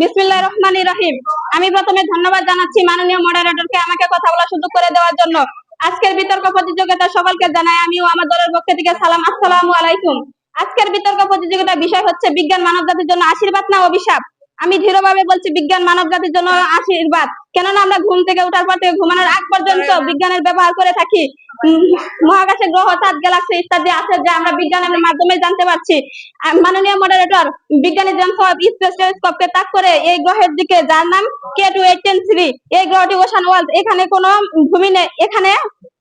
বিসমিল্লাহির রহমান রহিম। আমি প্রথমে ধন্যবাদ জানাচ্ছি মাননীয় মডারেটরকে আমাকে কথা বলার সুযোগ করে দেওয়ার জন্য। আজকের বিতর্ক প্রতিযোগিতা সকলকে জানাই আমিও আমার দলের পক্ষ থেকে সালাম। আসসালামু আলাইকুম। আজকের বিতর্ক প্রতিযোগিতার বিষয় হচ্ছে বিজ্ঞান, মানব জাতির জন্য আশীর্বাদ না অভিশাপ। আমি দৃঢ়ভাবে বলছি বিজ্ঞান মানব জাতির জন্য আশীর্বাদ। কেননা আমরা ঘুম থেকে ওঠার পর থেকে ঘুমানোর আগ পর্যন্ত বিজ্ঞানের ব্যবহার করে থাকি। মহাকাশে গ্রহ চাঁদ গ্যালাক্সি ইত্যাদি আছে যা আমরা বিজ্ঞানের মাধ্যমে জানতে পারছি। মাননীয় মডারেটর বিজ্ঞানী জেমস স্পেস টেলিস্কোপকে তাক করে এই গ্রহের দিকে যার নাম K two eight ten three এই গ্রহটি ওশান ওয়ার্ল্ড এখানে কোনো ভূমি নেই। এখানে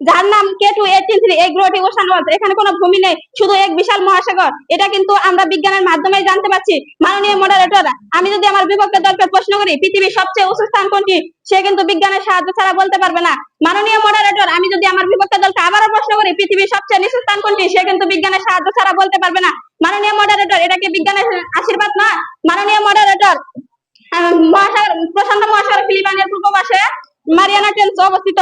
যার নাম কে টু এইট থ্রি এই গ্রহটি ওশান ওয়ার্ল্ড এখানে কোনো ভূমি নেই। শুধু এক বিশাল মহাসাগর। এটা কিন্তু আমরা বিজ্ঞানের মাধ্যমে জানতে পারছি। মাননীয় মডারেটর আমি যদি আমার বিপক্ষে দলকে প্রশ্ন করি, পৃথিবীর সবচেয়ে উঁচু স্থান কোনটি? সে কিন্তু বিজ্ঞানের সাহায্য ছাড়া বলতে পারবে না। মাননীয় মডারেটর আমি যদি আমার বিপক্ষে দলকে আবারও প্রশ্ন করি, পৃথিবীর সবচেয়ে নিচু স্থান কোনটি? সে কিন্তু বিজ্ঞানের সাহায্য ছাড়া বলতে পারবে না। মাননীয় মডারেটর এটা কি বিজ্ঞানের আশীর্বাদ না? মাননীয় মডারেটর মহাসাগর, প্রশান্ত মহাসাগর ফিলিপাইনের পূর্ব পাশে মারিয়ানা টেন্স অবস্থিত।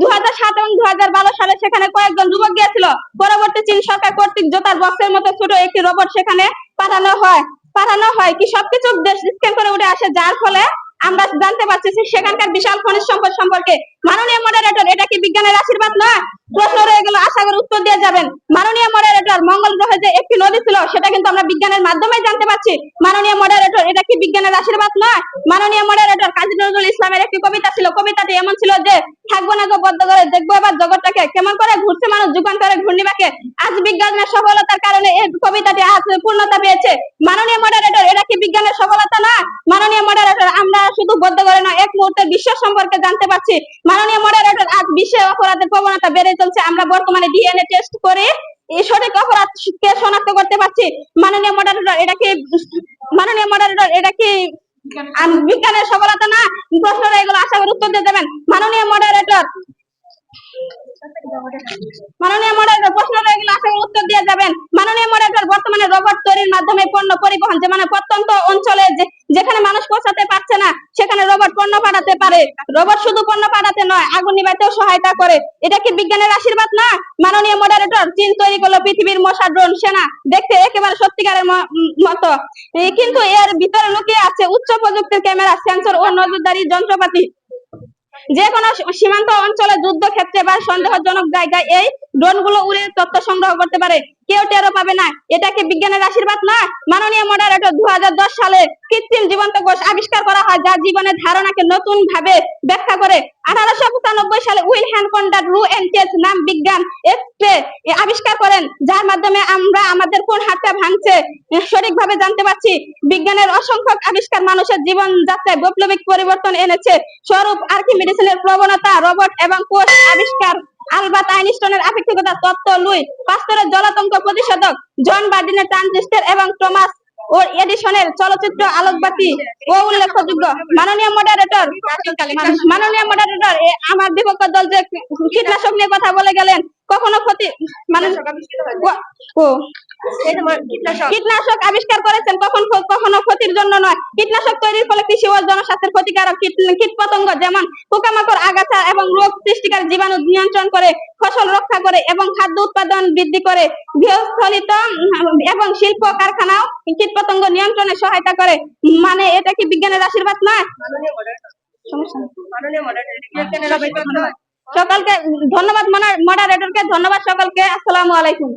দু হাজার সাত এবং দু হাজার বারো সালে সেখানে কয়েকজন যুবক গিয়েছিল। পরবর্তী চীন সরকার কর্তৃক জোতার বক্সের মতো ছোট একটি রোবট সেখানে পাঠানো হয়। পাঠানো হয় কি সবকিছু স্ক্যান করে উঠে আসে, যার ফলে আমরা জানতে পারছি সেখানকার বিশাল খনিজ সম্পদ সম্পর্কে মাননীয় মডারেটর এটা কি বিজ্ঞানের আশীর্বাদ নয়? প্রশ্ন রয়ে গেল, আশা করি উত্তর দিয়ে যাবেন। মাননীয় মডারেটর মঙ্গল গ্রহে যে একটি নদী ছিল, সেটা কিন্তু আমরা বিজ্ঞানের মাধ্যমে জানতে পারছি। মাননীয় মডারেটর এটা কি বিজ্ঞানের আশীর্বাদ নয়? মাননীয় মডারেটর কাজী নজরুল ইসলামের একটি কবিতা ছিল, কবিতাটি এমন ছিল যে থাকব না গো বদ্ধ করে দেখব এবার জগৎটাকে। কেমন করে ঘুরছে মানুষ যুগান্তরে ঘূর্ণিবাকে আজ বিজ্ঞানের সফলতার কারণে এই কবিতাটি আজ পূর্ণতা পেয়েছে। মাননীয় মডারেটর এটা কি বিজ্ঞানের সফলতা না? মাননীয় মডারেটর আমরা শুধু বদ্ধ করে নয়, এক মুহূর্তে বিশ্ব সম্পর্কে জানতে পারছি। মাননীয় মডারেটর আজ বিশ্বে অপরাধের প্রবণতা বেড়ে চলছে। আমরা বর্তমানে ডিএনএ টেস্ট করে সঠিক অপরাধকে শনাক্ত করতে পারছি। মাননীয় মডারেটর এটা কি মাননীয় মডারেটর এটা কি বিজ্ঞানের সফলতা না প্রশ্ন এগুলো আশা করি উত্তর দিয়ে দেবেন। মাননীয় মডারেটর মাননীয় মডারেটর প্রশ্ন রয়ে গেলে আশা করি উত্তর দিয়ে যাবেন মাননীয় মডারেটর বর্তমানে রোবট তৈরির মাধ্যমে পণ্য পরিবহন যে মানে প্রত্যন্ত অঞ্চলে যেখানে মানুষ পৌঁছাতে পারছে না সেখানে রোবট পণ্য পাঠাতে পারে। রোবট শুধু পণ্য পাঠাতে নয়, আগুন নিভাইতেও সহায়তা করে। এটা কি বিজ্ঞানের আশীর্বাদ না? মাননীয় মডারেটর চীন তৈরি করল পৃথিবীর মশা ড্রোন সেনা। দেখতে একেবারে সত্যিকারের মতো। কিন্তু এর ভিতরে লুকিয়ে আছে উচ্চ প্রযুক্তির ক্যামেরা, সেন্সর ও নজরদারি যন্ত্রপাতি। যে কোনো সীমান্ত অঞ্চলে যুদ্ধ ক্ষেত্রে বা সন্দেহজনক জায়গায় এই ড্রোনগুলো উড়ে তথ্য সংগ্রহ করতে পারে। কেউ টেরো পাবে না। এটা কি বিজ্ঞানের আশীর্বাদ না? মাননীয় মডারেটর দু সালে কৃত্রিম জীবন্ত কোষ আবিষ্কার করা হয়, যা জীবনের ধারণাকে নতুন ভাবে ব্যাখ্যা করে। আঠারোশো পঁচানব্বই সালে উইল হ্যান্ড কন্ডার রু এন্ড টেস নাম বিজ্ঞান এক্সরে আবিষ্কার করেন, যার মাধ্যমে আমরা আমাদের কোন হাতটা ভাঙছে সঠিকভাবে জানতে পারছি। বিজ্ঞানের অসংখ্য আবিষ্কার মানুষের জীবন যাত্রায় বৈপ্লবিক পরিবর্তন এনেছে। স্বরূপ আর্কিমিডিসের প্রবণতা, রোবট এবং কোষ আবিষ্কার আলবার্ট আইনস্টাইনের আপেক্ষিকতা তত্ত্ব লুই পাস্তরের জলাতঙ্ক প্রতিষেধক জন বার্ডিনের ট্রানজিস্টর এবং টমাস ও এডিশনের চলচ্চিত্র আলোকবাতি ও উল্লেখযোগ্য। মাননীয় মডারেটর মাননীয় মডারেটর আমার বিপক্ষ দল যে কীটনাশক নিয়ে কথা বলে গেলেন, কখনো ক্ষতি মানে ও। কীটনাশক। আবিষ্কার করেছেন কখন কখনো ক্ষতির জন্য নয়। কীটনাশক তৈরির ফলে কৃষি ও জনস্বাস্থ্যের ক্ষতিকারক কীট কীট পতঙ্গ যেমন পোকামাকড় আগাছা এবং রোগ সৃষ্টিকারী জীবাণু নিয়ন্ত্রণ করে ফসল রক্ষা করে এবং খাদ্য উৎপাদন বৃদ্ধি করে গৃহস্থলিত এবং শিল্প কারখানাও কীট পতঙ্গ নিয়ন্ত্রণে সহায়তা করে। মানে এটা কি বিজ্ঞানের আশীর্বাদ নয়। সকলকে ধন্যবাদ মডারেটরকে ধন্যবাদ সকলকে। আসসালামু আলাইকুম।